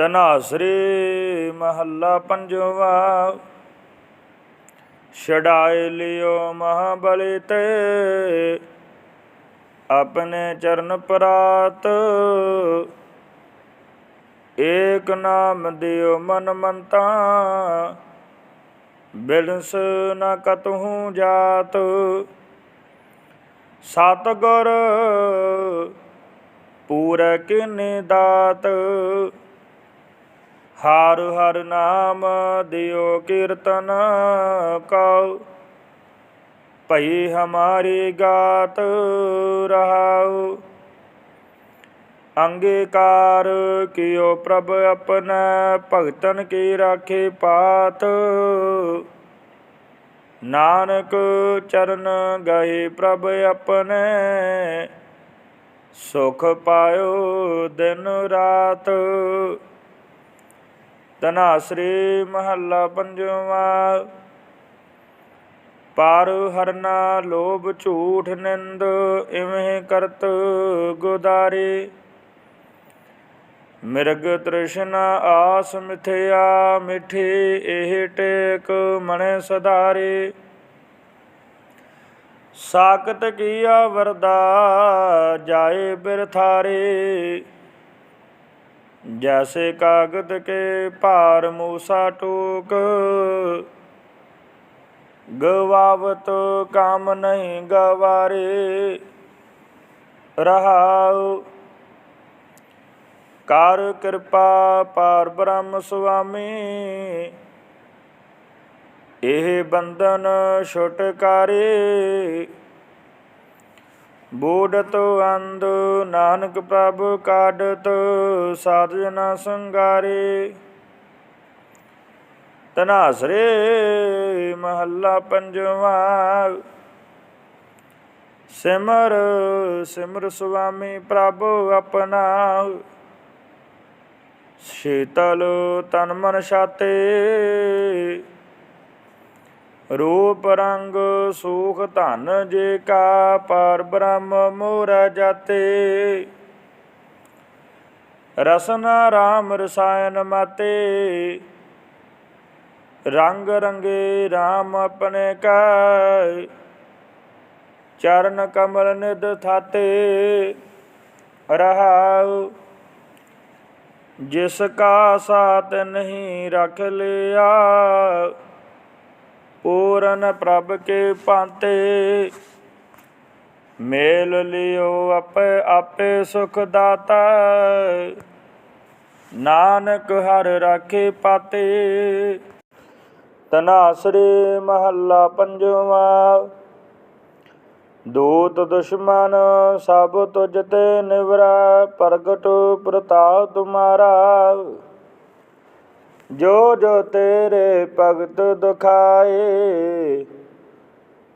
ਤਨਾਸਰੀ ਮਹੱਲਾ ਪੰਜਵਾ। ਛਡਾਏ ਲਿਓ ਮਹਾਬਲੀ ਤੇ, ਆਪਣੇ ਚਰਨ ਪਰਾਤ। ਏਕ ਨਾਮ ਦਿਓ ਮਨ ਮੰਤਾ ਬਿਲਸ ਨ ਕਤਹੂ ਜਾਤ। ਸਤਗੁਰ ਪੂਰੈ ਕਿਨੇ ਦਾਤ ਹਰ ਹਰ ਨਾਮ ਦਿਓ ਕੀਰਤਨ ਕਉ। ਭਈ ਹਮਾਰੀ ਗਾਤ ਰਹਾਉ। ਅੰਗੀਕਾਰ ਕਿਓ ਪ੍ਰਭ ਆਪਣਾ, ਭਗਤਨ ਕੀ ਰਾਖੇ ਪਾਤ। ਨਾਨਕ ਚਰਨ ਗਏ ਪ੍ਰਭ ਆਪਣੇ, ਸੁਖ ਪਾਇਓ ਦਿਨ ਰਾਤ। ਤਨਾਸਰੀ ਮਹੱਲਾ ਪੰਜਵਾ। ਪਾਰ ਹਰਨਾ ਲੋਭ ਝੂਠ ਨਿੰਦ, ਇਵੇਂ ਕਰਤ ਗੁਦਾਰੇ। ਮਿਰਗ ਤ੍ਰਿਸ਼ਨਾ ਆਸ ਮਿਥਿਆ, ਮਿਠੇ ਇਹ ਟੇਕ ਮਣੇ ਸਦਾਰੇ ਸਾਕਤ ਕੀਆ ਵਰਦਾ, ਜਾਏ ਬਿਰਥਾਰੇ। ਜੈਸੇ ਕਾਗਦ ਕੇ ਭਾਰ ਮੂਸਾ ਟੋਕ। ਗਵਾਵਤ ਕਾਮ ਨਹੀਂ ਗਵਾਰੇ, ਰਹਾਉ। ਕਰ ਕਿਰਪਾ ਪਾਰ ਬ੍ਰਹਮ ਸੁਆਮੀ। ਇਹ ਬੰਧਨ ਛੁਟਕਾਰੇ। ਬੂੜਤ ਅੰਧ ਨਾਨਕ ਪ੍ਰਭ ਕਾਢਤ ਸਾਧ ਜਨਾ ਸੰਗਾਰੇ। ਤਨਾਸਰੇ ਮਹੱਲਾ ਪੰਜਵਾ। ਸਿਮਰ ਸਿਮਰ ਸੁਆਮੀ ਪ੍ਰਭ ਆਪਣਾ। ਸ਼ੀਤਲ ਤਨ ਮਨ ਛਾਤੇ। ਰੂਪ ਰੰਗ ਸੂਖ ਧਨ ਜੇ ਕਾ ਪਾਰ ਬ੍ਰਹਮ ਮੋਰ ਜਾਤੇ। ਰਸਨਾ ਰਾਮ ਰਸਾਇਨ ਮਾਤੇ। ਰੰਗ ਰੰਗੇ RAM ਆਪਣੇ ਕਾ। ਚਰਨ ਕਮਲ ਨਿਦ ਥਾਤੇ। ਰਹਾਉ, ਜਿਸ ਕਾ ਸਾਥ ਨਹੀਂ ਰਖ ਲਿਆ। ਪੂਰਨ ਪ੍ਰਭ ਕੇ ਭਾਂਤੇ। ਮੇਲ ਲਿਓ ਆਪੇ ਆਪੇ ਸੁਖ ਦਾਤਾ। ਨਾਨਕ ਹਰ ਰਾਖੇ ਪਾਤੇ। ਤਨਾਸਰੇ ਮਹੱਲਾ ਪੰਜਵਾ। ਦੂਤ ਦੁਸ਼ਮਨ ਸਭ ਤੁਜ ਤੇ ਨਿਵਰਾ, ਪ੍ਰਗਟ ਪ੍ਰਤਾਪ ਤੁਮਾਰਾ। ਜੋ ਜੋ ਤੇਰੇ ਭਗਤ ਦੁਖਾਏ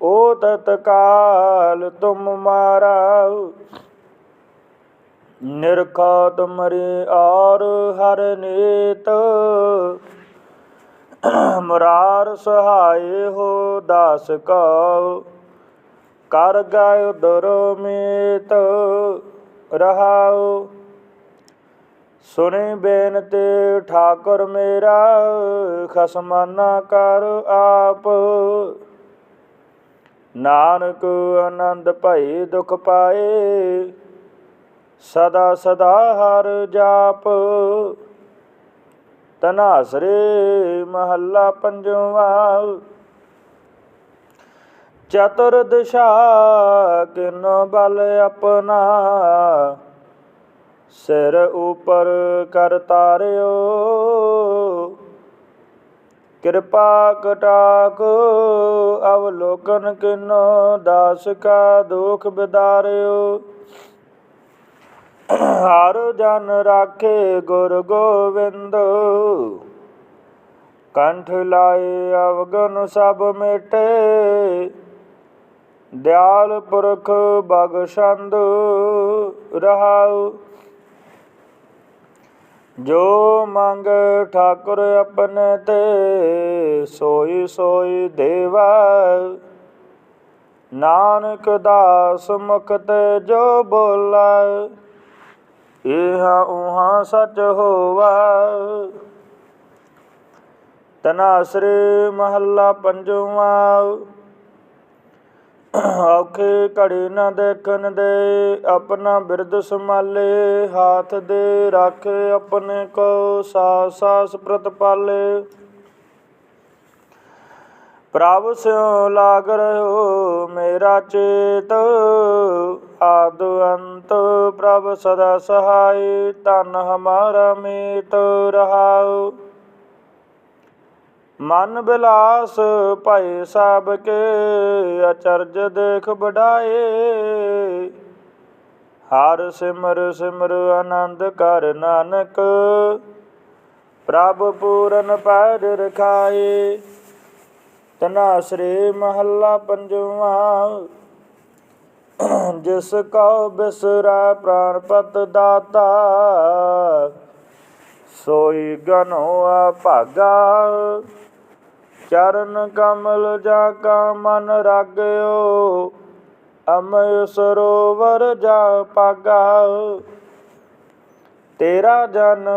ਓ ਤਤਕਾਲ ਤੁਮ ਮਾਰਾ ਨਿਰਖਾ ਤੁਮਰੇ ਔਰ ਹਰ ਨੇਤ, ਮੁਰਾਰ ਸਹਾਏ ਹੋ ਦਾਸ ਕਉ ਕਰ ਗਾਇ ਦਰਮੇਤ ਰਹਾਉ ਸੁਣੇ ਬੇਨਤੀ, ਠਾਕੁਰ ਮੇਰਾ, ਖਸਮਾਨਾ ਕਰ ਆਪ। ਨਾਨਕ ਆਨੰਦ ਭਈ ਦੁਖ ਪਾਏ, ਸਦਾ ਸਦਾ ਹਰ ਜਾਪ। ਤਨਾਸਰੇ ਮਹੱਲਾ ਪੰਜਵਾ ਚਤੁਰ ਦਿਸ਼ਾ ਕਿਨ ਬਲ ਆਪਣਾ। ਸਿਰ ਉਪਰ ਕਰ ਤਾਰਿਓ। ਕਿਰਪਾ ਕਟਾਕ ਅਵਲੋਕਨ ਕਿਨੋ ਦਾਸ ਕਾ ਦੁਖ ਬਿਦਾਰਿਓ। ਹਰ ਜਨ ਰਾਖੇ ਗੁਰ ਗੋਬਿੰਦ ਕੰਠ ਲਾਏ ਅਵਗਨ ਸਭ ਮੇਟੇ। ਦਿਆਲ ਪੁਰਖ ਬਗਸ਼ੰਦ ਰਹਾਉ। ਜੋ ਮੰਗ ਠਾਕੁਰ ਆਪਣੇ ਤੇ, ਸੋਈ ਸੋਈ ਦੇਵਾ। ਨਾਨਕ ਦਾਸ ਮੁਖ ਤੇ ਜੋ ਬੋਲਾ, ਇਹਾ ਉਹਾ ਸਚ ਹੋਵਾ। ਤਨਾਸਰੇ ਮਹੱਲਾ ਪੰਜਵਾ। ਔਖੇ ਘੜੀ ਨਾ ਦੇਖਣ ਦੇ, ਆਪਣਾ ਬਿਰਦ ਸੰਭਾਲੇ, ਹਾਥ ਦੇ ਰੱਖ ਆਪਣੇ ਕੋ ਸਾਸ ਸਾਸ ਪ੍ਰਤਪਾਲੇ ਪ੍ਰਭ ਸਿਉ ਲਾਗ ਰਹਿਓ ਮੇਰਾ ਚੇਤ, ਆਦ ਅੰਤ ਪ੍ਰਭ ਸਦਾ ਸਹਾਈ ਤਨ ਹਮਾਰਾ ਮੀਤ ਰਹਾਉ ਮਨ ਬਿਲਾਸ ਭਏ ਸਭ ਕੇ ਅਚਰਜ ਦੇਖ ਬੜਾਏ ਹਰ ਸਿਮਰ ਸਿਮਰ ਆਨੰਦ ਕਰ ਨਾਨਕ, ਪ੍ਰਭ ਪੂਰਨ ਪੈਰ ਰਖਾਏ। ਤਨਾ ਸ੍ਰੀ ਮਹੱਲਾ ਪੰਜਵਾ, ਜਿਸ ਕਉ ਬਿਸਰਾ ਪ੍ਰਾਨਪਤ ਦਾਤਾ। ਸੋਈ ਗਨੋ ਭਾਗਾ। ਚਰਨ ਕਮਲ ਜਾ ਕਾ ਮਨ ਰਾਗਿਓ ਅਮਯ ਸਰੋਵਰ ਜਾ ਪਾਗਾ ਤੇਰਾ ਜਨ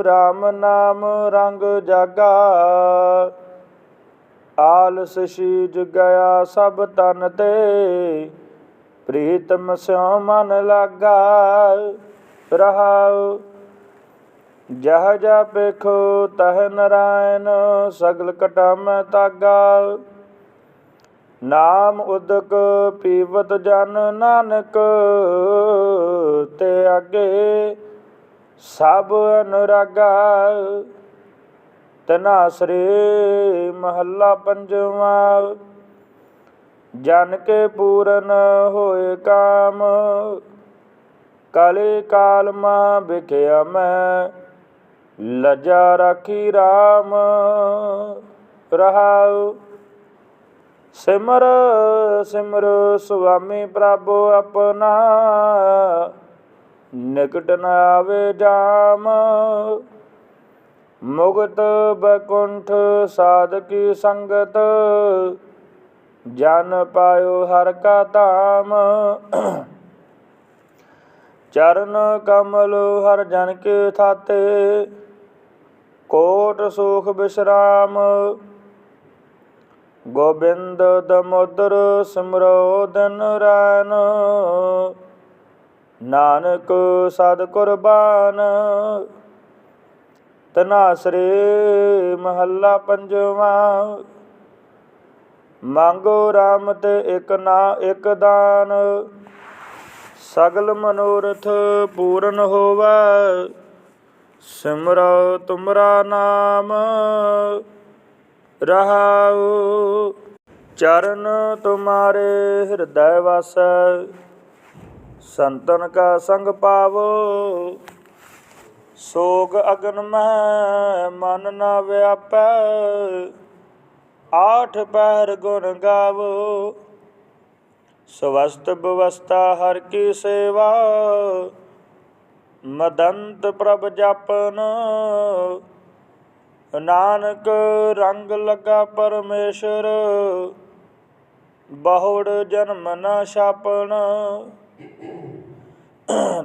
RAM ਨਾਮ ਰੰਗ ਜਾਗਾ। ਆਲਸ ਸ਼ੀਜ ਗਿਆ ਸਭ ਤਨ ਤੇ, ਪ੍ਰੀਤਮ ਸਿਉ ਮਨ ਲਾਗਾ। ਰਹਾਉ ਜਹ ਜਾ ਪੇਖੋ ਤਹ ਨਰਾਇਣ, ਸਗਲ ਕਟਾ ਤਾਗਾ। ਨਾਮ ਉਦਕ ਪੀਵਤ ਜਨ ਨਾਨਕ, ਤੇ ਅੱਗੇ ਸਭ ਅਨੁਰਾਗਾ। ਤਨਾਸਰੇ ਮਹੱਲਾ ਪੰਜਵਾ, ਜਨ ਕੇ ਪੂਰਨ ਹੋਏ ਕਾਮ। ਕਾਲੇ ਕਾਲ ਮਾ ਵਿਖਿਆ ਮੈਂ ਲਜਾ ਰਾਖੀ RAM ਰਹਾਉ। ਸਿਮਰ ਸਿਮਰ ਸੁਆਮੀ ਪ੍ਰਭ ਆਪਣਾ, ਨਿਕਟ ਨ ਆਵੇ ਜਾਮ। ਮੁਗਤ ਬਕੁੰਠ ਸਾਧਕੀ ਸੰਗਤ, ਜਨ ਪਾਇਓ ਹਰ ਕਾ ਧਾਮ। ਚਰਨ ਕਮਲ ਹਰ ਜਨ ਕੇ ਥਾਤੇ ਕੋਟ ਸੁਖ ਬਿਸਰਾਮ। ਗੋਬਿੰਦ ਦਮੋਦਰ ਸਿਮਰੋ ਦਿਨ ਰਾਨ ਨਾਨਕ ਸਦ ਕੁਰਬਾਨ। ਤਨਾਸਰੇ ਮਹੱਲਾ ਪੰਜਵਾ। ਮੰਗੋ RAM ਤੇ ਇਕ ਨਾ ਇੱਕ ਦਾਨ। ਸਗਲ ਮਨੋਰਥ ਪੂਰਨ ਹੋਵੈ। ਸਿਮਰੋ ਤੁਮਰਾ ਨਾਮ, ਰਹਾਉ। ਚਰਨ ਤੁਮਾਰੇ ਹਿਰਦੈ ਵਾਸੈ, ਸੰਤਨ ਕਾ ਸੰਗ ਪਾਵੋ। ਸੋਗ ਅਗਨ ਮਹਿ ਮਨ ਨਾ ਵਿਆਪੈ, ਆਠ ਪਹਿਰ ਗੁਣ ਗਾਵੋ। ਸਵਸਤ ਬਵਸਤਾ ਹਰ ਕੀ ਸੇਵਾ ਮਦੰਤ ਪ੍ਰਭ ਜਪਨ। ਨਾਨਕ ਰੰਗ ਲਗਾ ਪਰਮੇਸ਼ਰ, ਬਹੁੜ ਜਨਮ ਨ ਛਾਪਣ।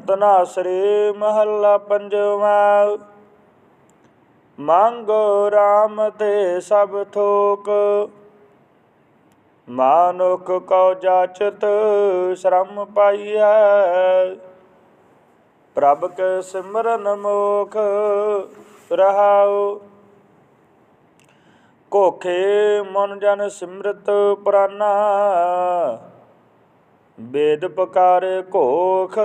ਤਨਾਸਰੇ ਮਹੱਲਾ ਪੰਜਵਾ, ਮੰਗੋ RAM ਤੇ ਸਭ ਥੋਕ। ਮਾਨੁਖ ਕਉ ਜਾਚਤ ਸ਼ਰਮ ਪਾਈਐ ਪ੍ਰਭ ਕੇ ਸਿਮਰਨ ਮੋਖ ਰਹਾਉ। ਕੋਖੇ ਮਨ ਜਨ ਸਿਮਰਤ ਪ੍ਰਾਨਾ। ਵੇਦ ਪਕਾਰੇ ਕੋਖ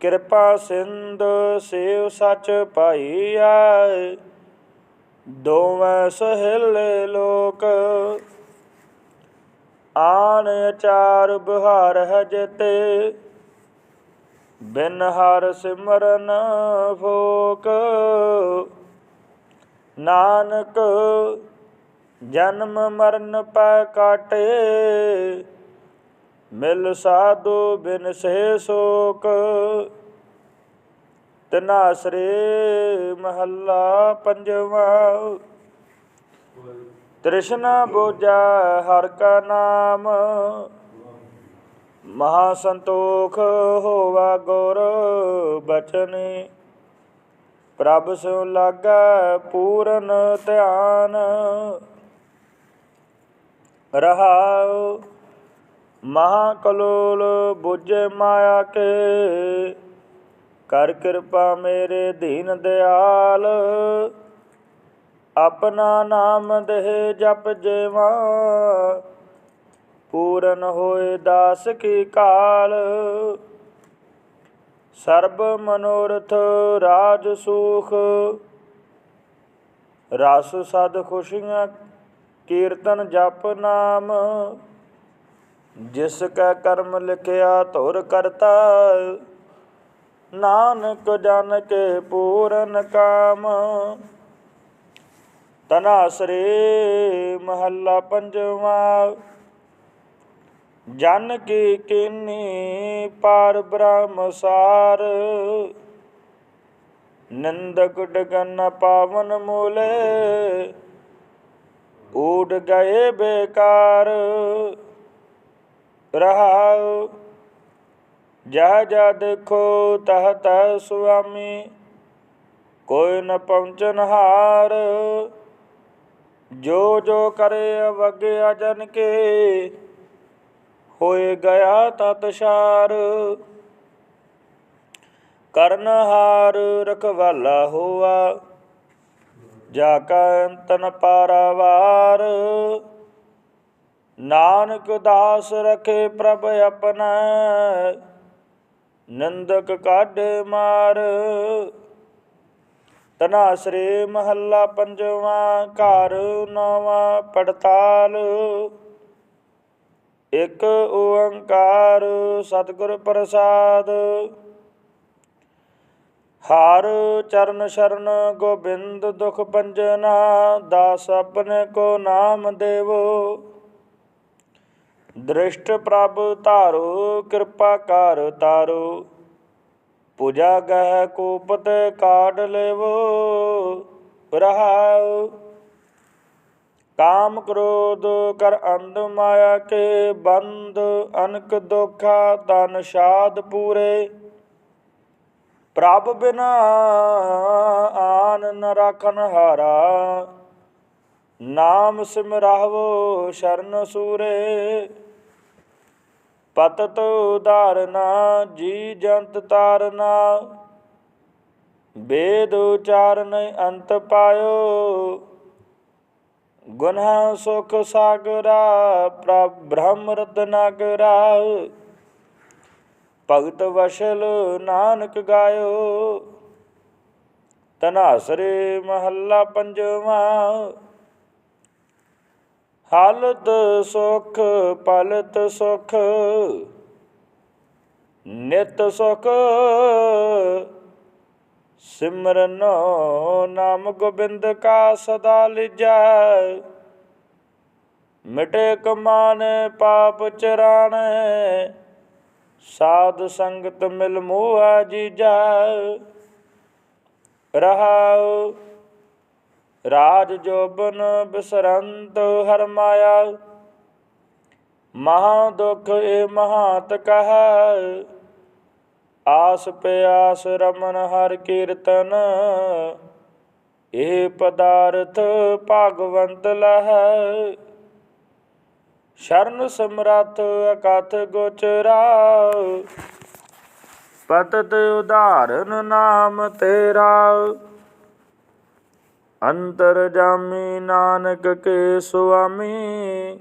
ਕਿਰਪਾ ਸਿੰਧ ਸੇਵ ਸਚ ਪਾਈਐ ਦੋਵੇਂ ਸਹਿਲੇ ਲੋਕ। ਆਨ ਚਾਰ ਬਿਹਾਰ ਹੈ ਜਤੇ। ਬਿਨ ਹਰ ਸਿਮਰਨ ਫੋਕ। ਨਾਨਕ, ਜਨਮ ਮਰਨ ਪੈ ਕਾਟੇ। ਮਿਲ ਸਾਧੂ ਬਿਨ ਸੇ ਸੋਕ। ਤਨਾਸਰੇ ਮਹੱਲਾ ਪੰਜਵਾ। ਤ੍ਰਿਸ਼ਨਾ ਬੋਝਾ ਹਰ ਕਾ ਨਾਮ। ਮਹਾ ਸੰਤੋਖ ਹੋਵਾ ਗੁਰ ਬਚਨ। ਪ੍ਰਭ ਸੋ ਲਾਗੈ ਪੂਰਨ ਧਿਆਨ। ਰਹਾਉ ਮਹਾ ਕਲੋਲ ਬੁਝੇ ਮਾਇਆ ਕੇ। ਕਰ ਕਿਰਪਾ ਮੇਰੇ ਦੀਨ ਦਿਆਲ। ਆਪਣਾ ਨਾਮ ਦੇ ਜਪ ਜੇਵਾ। ਪੂਰਨ ਹੋਏ ਦਾਸ ਕੀ ਕਾਲ। ਸਰਬ ਮਨੋਰਥ ਰਾਜ ਸੁਖ। ਰਸ ਸਦ ਖੁਸ਼ੀਆਂ ਕੀਰਤਨ ਜਪ ਨਾਮ। ਜਿਸ ਕਾ ਕਰਮ ਲਿਖਿਆ ਧੁਰ ਕਰਤਾ। ਨਾਨਕ ਜਨ ਕੇ ਪੂਰਨ ਕਾਮ। ਤਨਾਸਰੇ ਮਹੱਲਾ ਪੰਜਵਾ। ਜਨ ਕੀ ਕੀਨੀ ਪਾਰ ਬ੍ਰਹਮ ਸਾਰ ਨਿੰਦਕ ਡਗਨ ਪਾਵਨ ਮੂਲੇ ਊਡ ਗਏ ਬੇਕਾਰ ਰਹਾਉ ਜਾ ਜਾ ਦੇਖੋ ਤਹ ਤਹ ਸੁਆਮੀ ਕੋਈ ਨ ਪਹੁੰਚਨ ਹਾਰ ਜੋ ਜੋ ਕਰੇ ਅਵਗਿਆ ਜਨ ਕੇ ਹੋਏ ਗਿਆ ਤਤਸ਼ਾਰ ਕਰਨ ਹਾਰ ਰਖਵਾਲਾ ਹੋਆ, ਜਾ ਕਾ ਅੰਤਨ ਪਾਰਾਵਾਰ। ਨਾਨਕ ਦਾਸ ਰਖੇ ਪ੍ਰਭ ਆਪਣਾ, ਨੰਦਕ ਕੱਢ ਮਾਰ। ਤਨਾਸਰੇ ਮਹੱਲਾ ਪੰਜਵਾਂ, ਘਰ ਨਵਾਂ, ਪੜਤਾਲ। ਇਕ ਓੰਕਾਰ ਸਤਿਗੁਰ ਪ੍ਰਸਾਦ। ਹਰ ਚਰਨ ਸ਼ਰਨ ਗੋਬਿੰਦ ਦੁਖ ਪੰਜਨਾ, ਦਾਸ ਆਪਣੇ ਕੋ ਨਾਮ ਦੇਵੋ। ਦ੍ਰਿਸ਼ਟ ਪ੍ਰਭ ਧਾਰੋ, ਕਿਰਪਾ ਕਰ ਤਾਰੋ। ਪੂਜਾ ਗਹਿ ਕੋਪਤ ਕਾਢ ਲੇਵੋ, ਰਹਾਉ। ਕਾਮ ਕ੍ਰੋਧ ਕਰ ਅੰਧ ਮਾਇਆ ਕੇ ਬੰਦ, ਅਨਕ ਦੋਖਾ ਤਨ ਸ਼ਾਦ ਪੂਰੇ। ਪ੍ਰਭ ਬਿਨਾ ਆਨ ਨ ਰਖਨ ਹਾਰਾ, ਨਾਮ ਸਿਮਰਾਵੋ ਸ਼ਰਨ ਸੂਰੇ। ਪਤਤ ਉਦਾਰਨਾ ਜੀ ਜੰਤ ਤਾਰਨਾ ਵੇਦ ਉਚਾਰਨ ਅੰਤ ਪਾਇਓ। ਗੁਨਾ ਸੁਖ ਸਾਗਰਾ, ਪ੍ਰਭ ਬ੍ਰਹਮ ਰਤਨਾਗਰਾ ਭਗਤ ਵਸ਼ਲ ਨਾਨਕ ਗਾਇਓ ਤਨਾਸਰੇ ਮਹੱਲਾ ਪੰਜਵਾ। ਹਾਲਤ ਸੁਖ, ਪਲਤ ਸੁਖ, ਨਿਤ ਸੁਖ। ਸਿਮਰਨੋ ਨਾਮ ਗੋਬਿੰਦ ਕਾ ਸਦਾ ਲਿਜੈ। ਮਿਟੇ ਕਮਾਨ ਪਾਪ ਚਰਾਣੇ, ਸਾਧ ਸੰਗਤ ਮਿਲ ਮੋਹਾ ਜੀਜਾ। ਰਹਾਉ, ਰਾਜ ਜੋਬਨ ਬਿਸਰੰਤ ਹਰ ਮਾਇਆ। ਮਹਾ ਦੁਖ ਏ ਮਹਾਤ ਕਹੈ ਆਸ ਪਿਆਸ ਰਮਨ ਹਰ ਕੀਰਤਨ। ਇਹ ਪਦਾਰਥ ਭਗਵੰਤ ਲਹੈ। ਸ਼ਰਨ ਸਮਰੱਥ ਅਕਥ ਗੋਚਰਾ। ਪਤਤ ਉਦਾਹਰਨ ਨਾਮ ਤੇਰਾ। ਅੰਤਰ ਜਾਮੀ ਨਾਨਕ ਕੇ ਸੁਆਮੀ।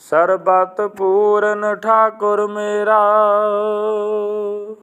ਸਰਬਤ ਪੂਰਨ ਠਾਕੁਰ ਮੇਰਾ।